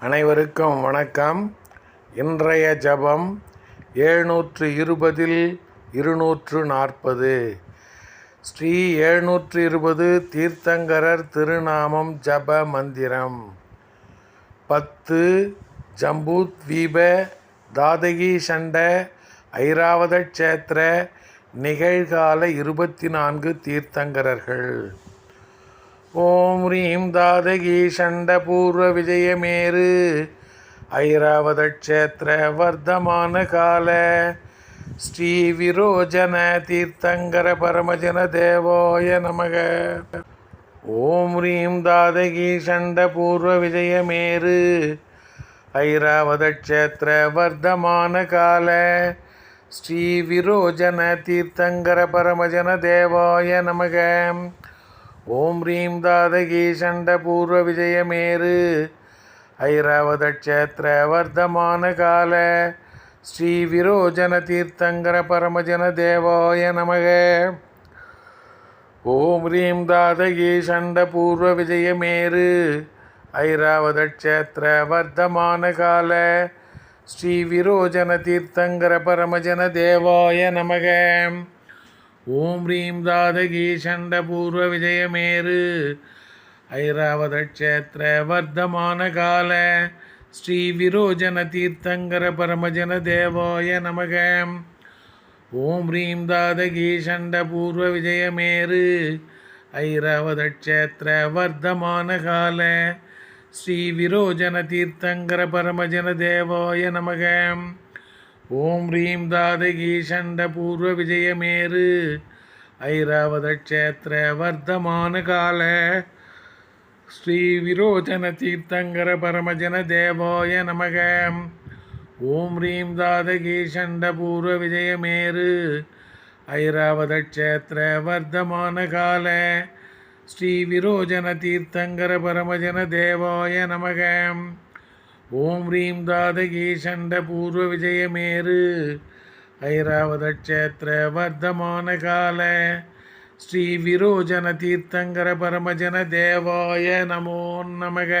அனைவருக்கும் வணக்கம். இன்றைய ஜபம் எழுநூற்று இருபதில் இருநூற்று நாற்பது ஸ்ரீ எழுநூற்று இருபது தீர்த்தங்கரர் திருநாமம் ஜப மந்திரம். பத்து ஜம்பூத்வீப தாதகி சண்ட ஐராவத க்ஷேத்திர நிகழ்கால இருபத்தி நான்கு தீர்த்தங்கரர்கள். ஓம் ரீம் தாதகி சண்ட பூர்வ விஜயமேரு ஐராவத க்ஷேத்திர வர்த்தமான கால. ஸ்ரீ விரோஜன தீர்த்தங்கர பரமஜன தேவோய நமக. ஓம் ரீம் தாதகி சண்ட பூர்வ விஜயமேரு ஐராவத க்ஷேத்திர வர்த்தமான கால. ஸ்ரீ விரோஜன தீர்த்தங்கர பரமஜன தேவாய நமக. ஓம் ரீம் தாதகி சண்ட பூர்வ விஜயமேரு ஐராவத க்ஷேத்திர வர்த்தமான கால. ஸ்ரீ விரோஜன தீர்த்தங்கர பரமஜன தேவாய நமக. ஓம் ரீம் தாதகி சண்ட பூர்வ விஜயமேரு ஐராவத க்ஷேத்திர வர்த்தமான கால. ஸ்ரீ விரோஜன தீர்த்தங்கர பரமஜன தேவாய நமகம் ஓம் ரீம் தாதகி சண்ட பூர்வ விஜயமேரு ஐராவத க்ஷேத்திர வர்த்தமான கால. ஸ்ரீ விரோஜன தீர்த்தங்கர பரமஜன தேவாய நமக. ஓம் ரீம் தாதகி சண்ட பூர்வ விஜயமேரு ஐராவத க்ஷேத்திர வர்த்தமான கால. ஸ்ரீ விரோஜன தீர்த்தங்கர பரமஜன தேவாய நமகம் ஓம் ரீம் தாதகி சண்ட பூர்வ விஜயமேரு ஐராவத க்ஷேத்திர வர்த்தமான கால. ஸ்ரீ விரோஜன தீர்த்தங்கர பரமஜன தேவோய நமக. ஓம் ரீம் தாதகி சண்ட பூர்வ விஜயமேரு ஐராவத க்ஷேத்திர வர்த்தமான கால. ஸ்ரீ விரோஜன தீர்த்தங்கர பரமஜன தேவோய நமகம் ஓம் ரீம் தாதகி சண்ட பூர்வ விஜயமேரு ஐராவத வர்த்தமான கால ஸ்ரீ விரோஜன தீர்த்தங்கர பரமஜன தேவாய நமோ நமக.